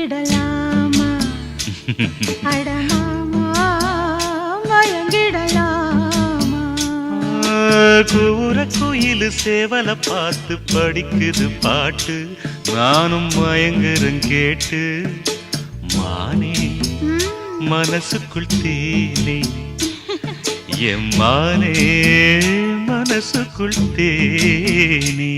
மயங்கிடலாமா? அடமாமா மயங்கிடலாமா? கூற குயில் சேவல பார்த்து படிக்குது பாட்டு. நானும் மயங்குறேன் கேட்டு. மானே மனசுக்குள் தேனே. எம்மானே மனசுக்குள் தேனே.